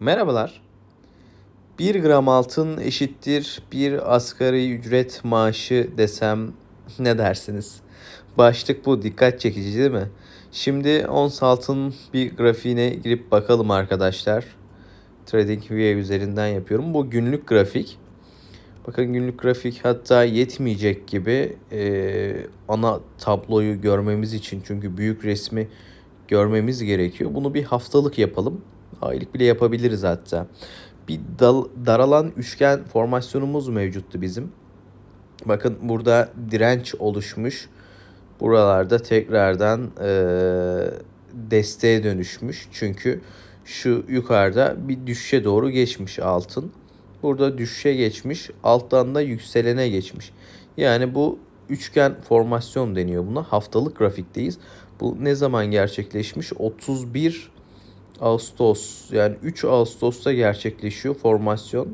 Merhabalar. 1 gram altın eşittir bir asgari ücret maaşı desem ne dersiniz? Başlık bu dikkat çekici değil mi? Şimdi ons altın bir grafiğine girip bakalım arkadaşlar. TradingView üzerinden yapıyorum. Bu günlük grafik. Bakın günlük grafik hatta yetmeyecek gibi e, ana tabloyu görmemiz için çünkü büyük resmi görmemiz gerekiyor. Bunu bir haftalık yapalım. Aylık bile yapabiliriz hatta. Bir dal, daralan üçgen formasyonumuz mevcuttu bizim. Bakın burada direnç oluşmuş. Buralarda tekrardan e, desteğe dönüşmüş. Çünkü şu yukarıda bir düşüşe doğru geçmiş altın. Burada düşüşe geçmiş. Alttan da yükselene geçmiş. Yani bu üçgen formasyon deniyor buna. Haftalık grafikteyiz. Bu ne zaman gerçekleşmiş? 31 Ağustos yani 3 Ağustos'ta gerçekleşiyor formasyon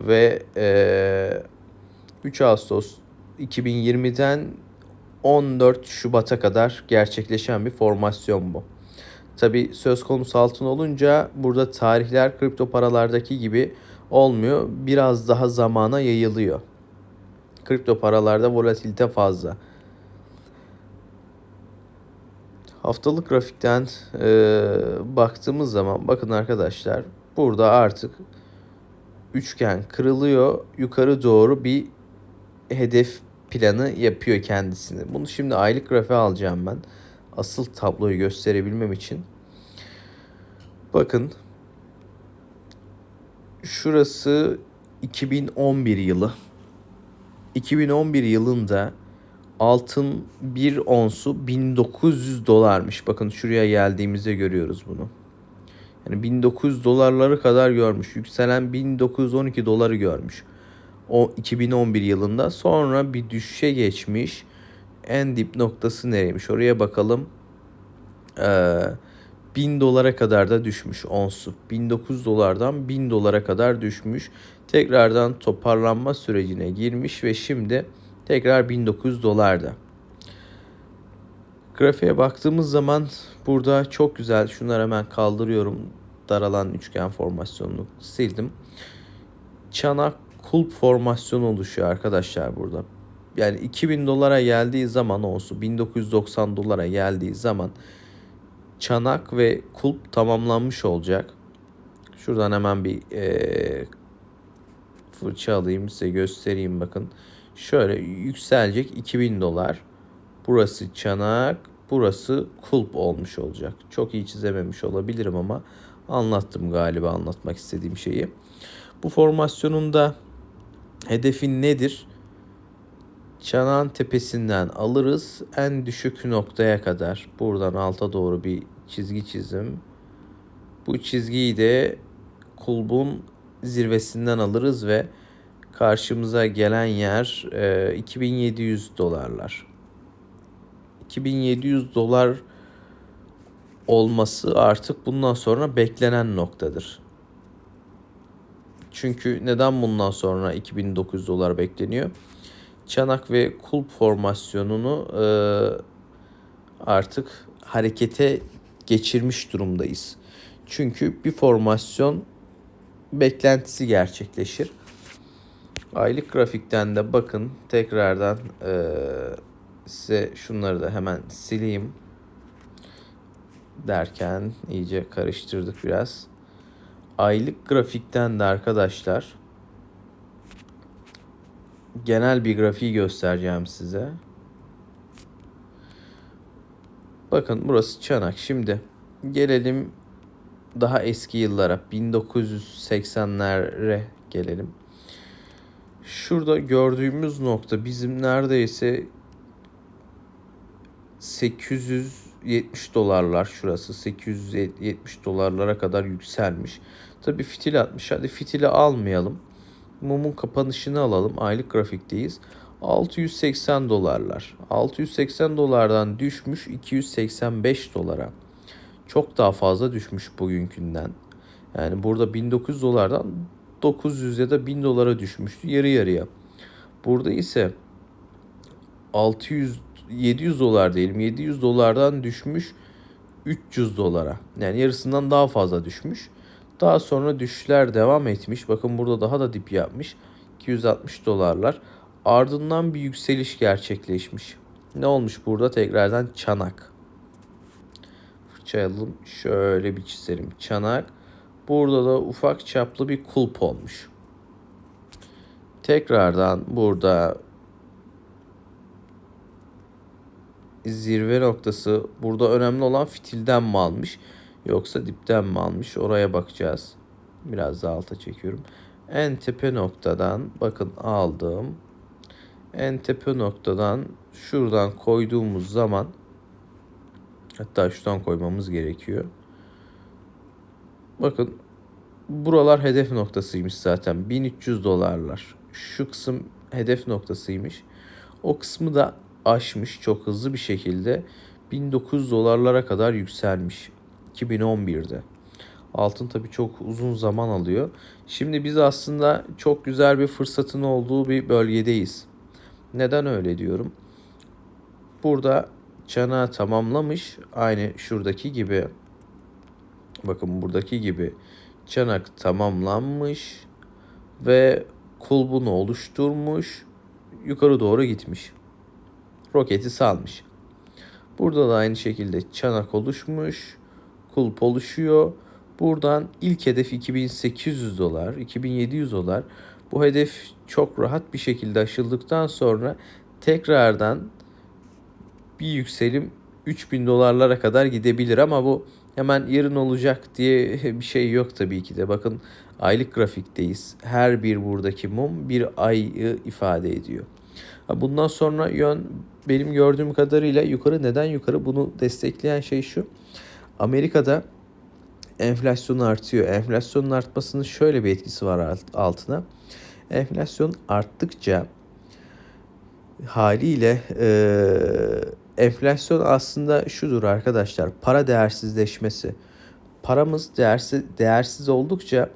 ve e, 3 Ağustos 2020'den 14 Şubat'a kadar gerçekleşen bir formasyon bu. Tabi söz konusu altın olunca burada tarihler kripto paralardaki gibi olmuyor. Biraz daha zamana yayılıyor. Kripto paralarda volatilite fazla. Haftalık grafikten e, baktığımız zaman bakın arkadaşlar burada artık üçgen kırılıyor. Yukarı doğru bir hedef planı yapıyor kendisini. Bunu şimdi aylık grafiğe alacağım ben. Asıl tabloyu gösterebilmem için. Bakın şurası 2011 yılı. 2011 yılında altın bir onsu 1900 dolarmış. Bakın şuraya geldiğimizde görüyoruz bunu. Yani 1900 dolarları kadar görmüş. Yükselen 1912 doları görmüş. O 2011 yılında sonra bir düşüşe geçmiş. En dip noktası nereymiş? Oraya bakalım. Ee, 1000 dolara kadar da düşmüş onsu. 1900 dolardan 1000 dolara kadar düşmüş. Tekrardan toparlanma sürecine girmiş ve şimdi tekrar 1900 dolarda. Grafiğe baktığımız zaman burada çok güzel. Şunları hemen kaldırıyorum. Daralan üçgen formasyonunu sildim. Çanak kulp formasyonu oluşuyor arkadaşlar burada. Yani 2000 dolara geldiği zaman olsun 1990 dolara geldiği zaman çanak ve kulp tamamlanmış olacak. Şuradan hemen bir e, fırça alayım size göstereyim bakın. Şöyle yükselecek 2000 dolar. Burası çanak, burası kulp olmuş olacak. Çok iyi çizememiş olabilirim ama anlattım galiba anlatmak istediğim şeyi. Bu formasyonunda hedefin nedir? Çanağın tepesinden alırız en düşük noktaya kadar. Buradan alta doğru bir çizgi çizim. Bu çizgiyi de kulbun zirvesinden alırız ve karşımıza gelen yer e, 2700 dolarlar. 2700 dolar olması artık bundan sonra beklenen noktadır. Çünkü neden bundan sonra 2900 dolar bekleniyor? Çanak ve kulp formasyonunu e, artık harekete geçirmiş durumdayız. Çünkü bir formasyon beklentisi gerçekleşir. Aylık grafikten de bakın tekrardan e, size şunları da hemen sileyim derken iyice karıştırdık biraz. Aylık grafikten de arkadaşlar genel bir grafiği göstereceğim size. Bakın burası çanak. Şimdi gelelim daha eski yıllara 1980'lere gelelim. Şurada gördüğümüz nokta bizim neredeyse 870 dolarlar şurası 870 dolarlara kadar yükselmiş. Tabi fitil atmış. Hadi fitili almayalım. Mumun kapanışını alalım. Aylık grafikteyiz. 680 dolarlar. 680 dolardan düşmüş 285 dolara. Çok daha fazla düşmüş bugünkünden. Yani burada 1900 dolardan 900 ya da 1000 dolara düşmüştü yarı yarıya. Burada ise 600 700 dolar diyelim 700 dolardan düşmüş 300 dolara. Yani yarısından daha fazla düşmüş. Daha sonra düşüşler devam etmiş. Bakın burada daha da dip yapmış. 260 dolarlar. Ardından bir yükseliş gerçekleşmiş. Ne olmuş burada? Tekrardan çanak. Fırçayalım. Şöyle bir çizelim. Çanak. Burada da ufak çaplı bir kulp olmuş. Tekrardan burada zirve noktası burada önemli olan fitilden mi almış yoksa dipten mi almış oraya bakacağız. Biraz daha alta çekiyorum. En tepe noktadan bakın aldım. En tepe noktadan şuradan koyduğumuz zaman hatta şuradan koymamız gerekiyor. Bakın buralar hedef noktasıymış zaten. 1300 dolarlar. Şu kısım hedef noktasıymış. O kısmı da aşmış çok hızlı bir şekilde 1900 dolarlara kadar yükselmiş 2011'de. Altın tabi çok uzun zaman alıyor. Şimdi biz aslında çok güzel bir fırsatın olduğu bir bölgedeyiz. Neden öyle diyorum? Burada çanağı tamamlamış. Aynı şuradaki gibi. Bakın buradaki gibi çanak tamamlanmış ve kulbunu oluşturmuş. Yukarı doğru gitmiş roketi salmış. Burada da aynı şekilde çanak oluşmuş. Kulp oluşuyor. Buradan ilk hedef 2800 dolar, 2700 dolar. Bu hedef çok rahat bir şekilde aşıldıktan sonra tekrardan bir yükselim 3000 dolarlara kadar gidebilir ama bu hemen yarın olacak diye bir şey yok tabii ki de. Bakın aylık grafikteyiz. Her bir buradaki mum bir ayı ifade ediyor. Bundan sonra yön benim gördüğüm kadarıyla yukarı neden yukarı bunu destekleyen şey şu. Amerika'da enflasyon artıyor. Enflasyonun artmasının şöyle bir etkisi var altına. Enflasyon arttıkça haliyle e, enflasyon aslında şudur arkadaşlar. Para değersizleşmesi. Paramız değersiz, değersiz oldukça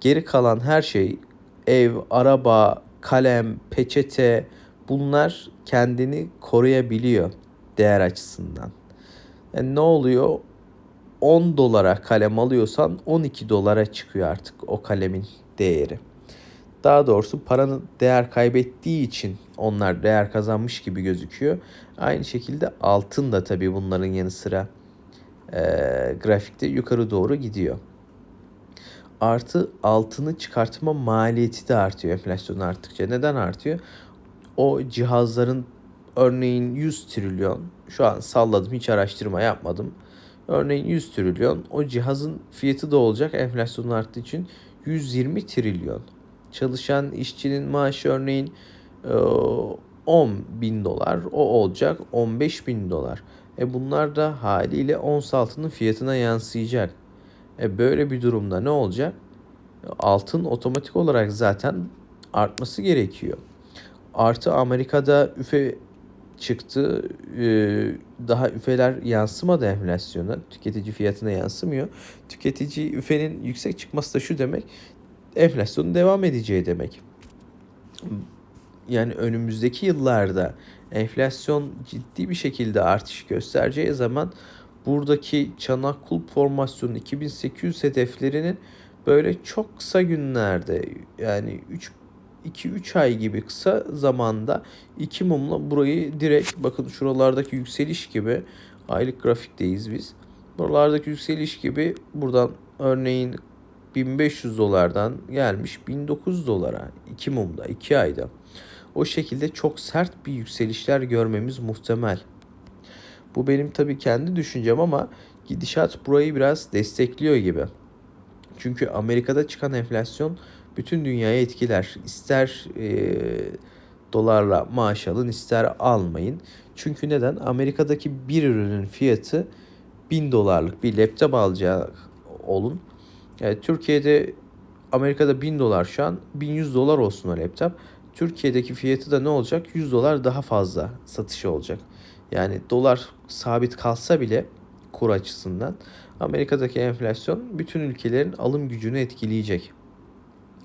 geri kalan her şey ev, araba, kalem, peçete, bunlar kendini koruyabiliyor değer açısından. Yani ne oluyor? 10 dolara kalem alıyorsan 12 dolara çıkıyor artık o kalemin değeri. Daha doğrusu paranın değer kaybettiği için onlar değer kazanmış gibi gözüküyor. Aynı şekilde altın da tabii bunların yanı sıra e, grafikte yukarı doğru gidiyor. Artı altını çıkartma maliyeti de artıyor enflasyon arttıkça. Neden artıyor? o cihazların örneğin 100 trilyon şu an salladım hiç araştırma yapmadım. Örneğin 100 trilyon o cihazın fiyatı da olacak enflasyon arttığı için 120 trilyon. Çalışan işçinin maaşı örneğin 10 e, bin dolar o olacak 15 bin dolar. E bunlar da haliyle ons altının fiyatına yansıyacak. E böyle bir durumda ne olacak? Altın otomatik olarak zaten artması gerekiyor. Artı Amerika'da üfe çıktı. Ee, daha üfeler yansımadı enflasyona. Tüketici fiyatına yansımıyor. Tüketici üfenin yüksek çıkması da şu demek. Enflasyonun devam edeceği demek. Yani önümüzdeki yıllarda enflasyon ciddi bir şekilde artış göstereceği zaman buradaki çanak kulp formasyonu 2800 hedeflerinin böyle çok kısa günlerde yani 3 2-3 ay gibi kısa zamanda iki mumla burayı direkt bakın şuralardaki yükseliş gibi aylık grafikteyiz biz. Buralardaki yükseliş gibi buradan örneğin 1500 dolardan gelmiş 1900 dolara iki mumda 2 ayda. O şekilde çok sert bir yükselişler görmemiz muhtemel. Bu benim tabii kendi düşüncem ama gidişat burayı biraz destekliyor gibi. Çünkü Amerika'da çıkan enflasyon bütün dünyayı etkiler. İster e, dolarla maaş alın ister almayın. Çünkü neden? Amerika'daki bir ürünün fiyatı 1000 dolarlık bir laptop alacak olun. Yani Türkiye'de Amerika'da 1000 dolar şu an 1100 dolar olsun o laptop. Türkiye'deki fiyatı da ne olacak? 100 dolar daha fazla satışı olacak. Yani dolar sabit kalsa bile kur açısından Amerika'daki enflasyon bütün ülkelerin alım gücünü etkileyecek.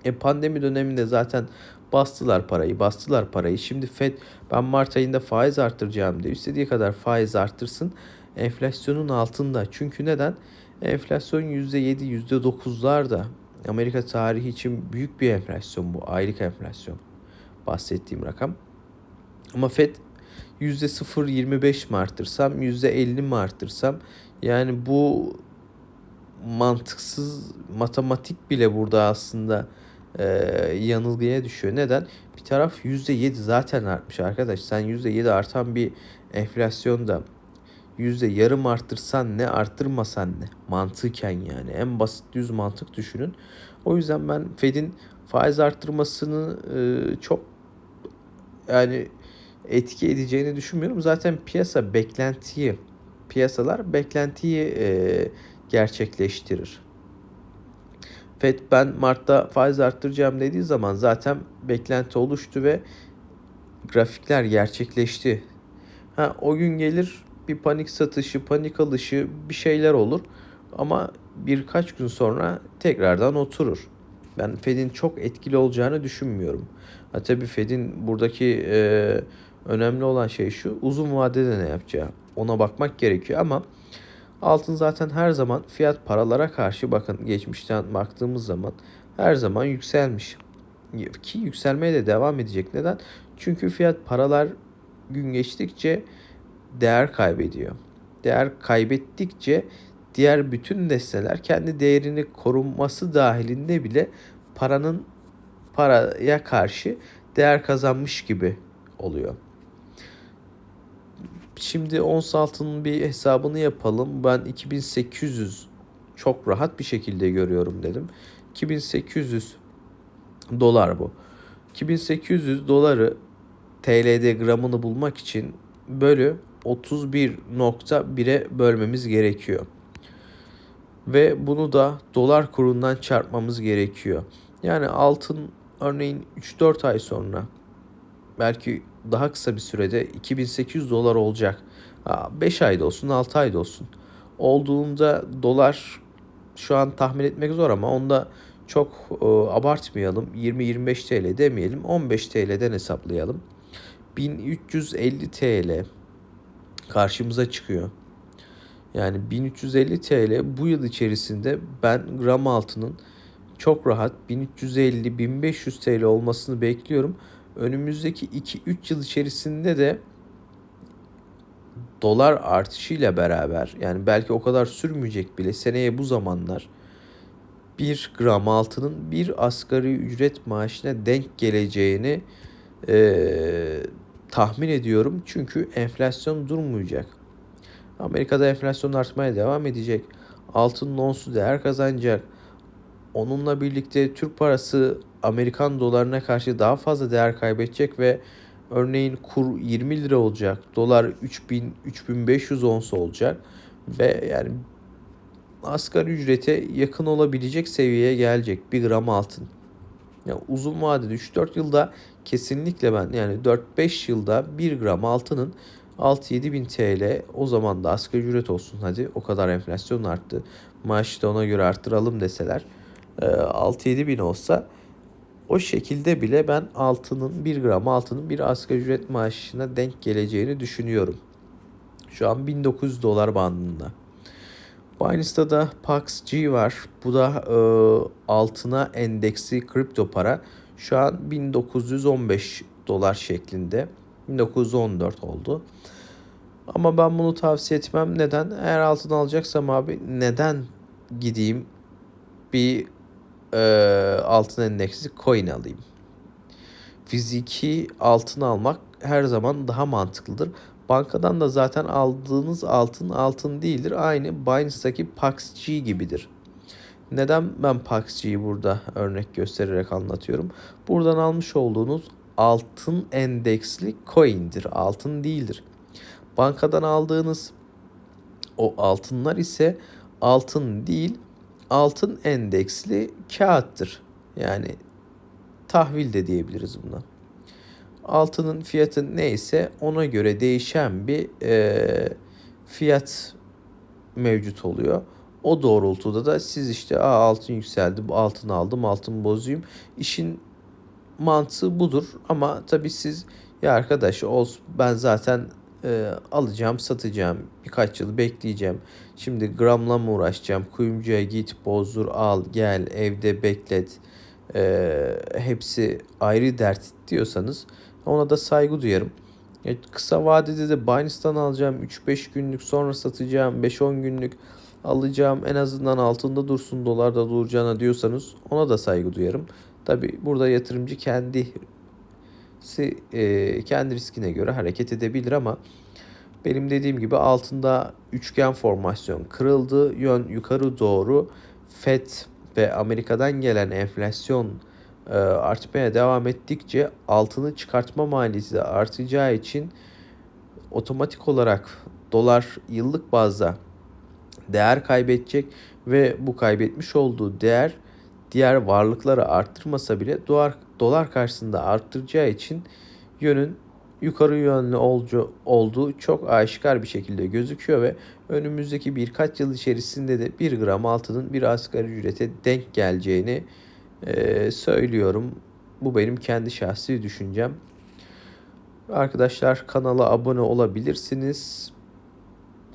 E pandemi döneminde zaten bastılar parayı, bastılar parayı. Şimdi Fed ben Mart ayında faiz arttıracağım diye istediği kadar faiz arttırsın. Enflasyonun altında. Çünkü neden? Enflasyon %7, %9'lar da Amerika tarihi için büyük bir enflasyon bu. Aylık enflasyon. Bahsettiğim rakam. Ama FED %0.25 mi arttırsam, %50 mi arttırsam yani bu mantıksız matematik bile burada aslında e, yanılgıya düşüyor. Neden? Bir taraf %7 zaten artmış arkadaş. Sen %7 artan bir enflasyonda yüzde yarım arttırsan ne arttırmasan ne mantıken yani en basit düz mantık düşünün. O yüzden ben Fed'in faiz arttırmasını e, çok yani etki edeceğini düşünmüyorum. Zaten piyasa beklentiyi piyasalar beklentiyi e, gerçekleştirir. Fed ben Mart'ta faiz arttıracağım dediği zaman zaten beklenti oluştu ve grafikler gerçekleşti. Ha o gün gelir bir panik satışı, panik alışı bir şeyler olur ama birkaç gün sonra tekrardan oturur. Ben Fed'in çok etkili olacağını düşünmüyorum. Ha tabii Fed'in buradaki e, önemli olan şey şu uzun vadede ne yapacağı. Ona bakmak gerekiyor ama altın zaten her zaman fiyat paralara karşı bakın geçmişten baktığımız zaman her zaman yükselmiş. Ki yükselmeye de devam edecek. Neden? Çünkü fiyat paralar gün geçtikçe değer kaybediyor. Değer kaybettikçe diğer bütün nesneler kendi değerini korunması dahilinde bile paranın paraya karşı değer kazanmış gibi oluyor. Şimdi ons altının bir hesabını yapalım. Ben 2800 çok rahat bir şekilde görüyorum dedim. 2800 dolar bu. 2800 doları TL'de gramını bulmak için bölü 31.1'e bölmemiz gerekiyor. Ve bunu da dolar kurundan çarpmamız gerekiyor. Yani altın örneğin 3-4 ay sonra belki daha kısa bir sürede 2800 dolar olacak. 5 ayda olsun 6 ayda olsun. Olduğunda dolar şu an tahmin etmek zor ama onda çok e, abartmayalım. 20-25 TL demeyelim. 15 TL'den hesaplayalım. 1350 TL karşımıza çıkıyor. Yani 1350 TL bu yıl içerisinde ben gram altının çok rahat 1350-1500 TL olmasını bekliyorum. Önümüzdeki 2-3 yıl içerisinde de dolar artışıyla beraber yani belki o kadar sürmeyecek bile seneye bu zamanlar 1 gram altının bir asgari ücret maaşına denk geleceğini e, tahmin ediyorum. Çünkü enflasyon durmayacak. Amerika'da enflasyon artmaya devam edecek. Altın onsu değer kazanacak. Onunla birlikte Türk parası Amerikan dolarına karşı daha fazla değer kaybedecek ve örneğin kur 20 lira olacak. Dolar 3000 3500 ons olacak ve yani asgari ücrete yakın olabilecek seviyeye gelecek bir gram altın. Yani uzun vadede 3-4 yılda kesinlikle ben yani 4-5 yılda 1 gram altının 6-7 bin TL o zaman da asgari ücret olsun hadi o kadar enflasyon arttı. Maaşı da ona göre arttıralım deseler 6-7 e, bin olsa o şekilde bile ben altının 1 gram altının bir asgari ücret maaşına denk geleceğini düşünüyorum. Şu an 1900 dolar bandında. Binance'da da PAX-G var. Bu da e, altına endeksi kripto para. Şu an 1915 dolar şeklinde. 1914 oldu. Ama ben bunu tavsiye etmem. Neden? Eğer altın alacaksam abi neden gideyim bir e, altın endeksi coin alayım? Fiziki altın almak her zaman daha mantıklıdır. Bankadan da zaten aldığınız altın altın değildir. Aynı Binance'daki PAX-G gibidir. Neden ben PAX-G'yi burada örnek göstererek anlatıyorum? Buradan almış olduğunuz altın endeksli coin'dir. Altın değildir. Bankadan aldığınız o altınlar ise altın değil, altın endeksli kağıttır. Yani tahvil de diyebiliriz buna altının fiyatı neyse ona göre değişen bir e, fiyat mevcut oluyor. O doğrultuda da siz işte Aa, altın yükseldi, altın aldım, altın bozuyum. İşin mantığı budur ama tabii siz ya arkadaş olsun ben zaten e, alacağım, satacağım. Birkaç yıl bekleyeceğim. Şimdi gramla mı uğraşacağım? Kuyumcuya git, bozdur, al, gel, evde beklet. E, hepsi ayrı dert diyorsanız ona da saygı duyarım. E, kısa vadede de Binance'dan alacağım. 3-5 günlük sonra satacağım. 5-10 günlük alacağım. En azından altında dursun dolarda duracağına diyorsanız ona da saygı duyarım. Tabi burada yatırımcı kendi e, kendi riskine göre hareket edebilir ama benim dediğim gibi altında üçgen formasyon kırıldı. Yön yukarı doğru. FED ve Amerika'dan gelen enflasyon artmaya devam ettikçe altını çıkartma maliyeti de artacağı için otomatik olarak dolar yıllık bazda değer kaybedecek ve bu kaybetmiş olduğu değer diğer varlıkları arttırmasa bile dolar, dolar karşısında arttıracağı için yönün yukarı yönlü olcu, olduğu çok aşikar bir şekilde gözüküyor ve önümüzdeki birkaç yıl içerisinde de 1 gram altının bir asgari ücrete denk geleceğini e, söylüyorum. Bu benim kendi şahsi düşüncem. Arkadaşlar kanala abone olabilirsiniz.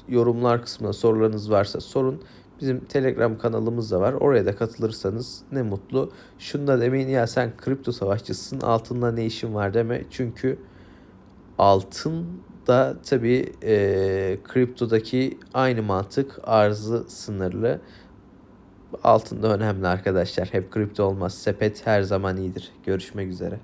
Yorumlar kısmına sorularınız varsa sorun. Bizim Telegram kanalımız da var. Oraya da katılırsanız ne mutlu. Şunu da demeyin ya sen kripto savaşçısın altında ne işin var deme. Çünkü altın da tabii e, kriptodaki aynı mantık arzı sınırlı. Altında önemli arkadaşlar. Hep kripto olmaz. Sepet her zaman iyidir. Görüşmek üzere.